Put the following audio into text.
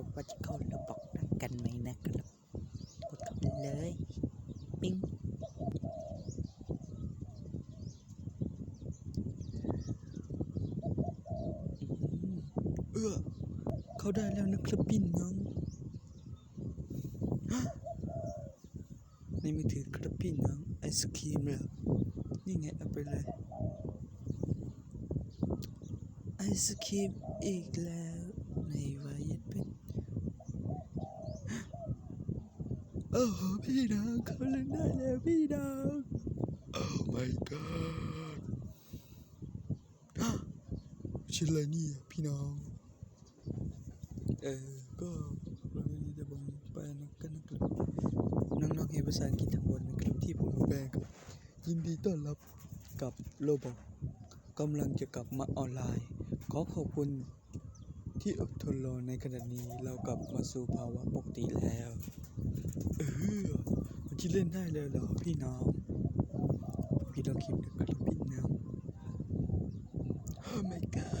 เขาว่าจะเข้าระบอกรักกันไหมนะครับกดเข้าไปเลยปิ้งเออเข้าได้แล้วนะครับพี่น้องในมือถือครับพี่น้องไอศครีมเหรอนี่ไงเอาไปเลยไอศครีมอีกแล้วในวายัดเป็น โอ้พี่น้องเขาเล่นได้แล้วพี่น้อง Oh my god ฮะชิ้นอะไรนี่พี่น้อง เออ ก็เราไม่ได้บอกไปนะกันนะครับน้องๆเห็นภาษาอังกฤษทั้งหมดนะครับที่ผมแปลครับยินดีต้อนรับกับโลบอกกำลังจะกลับมาออนไลน์ ขอขอบคุณ ที่อดทนรอในขณะนี้เรากลับมาสู่ภาวะปกติแล้ว เออมันคิดเล่นได้แลยเหรอพี่น้องพี่ต้องคิดดูครับพี่น้อง Oh my god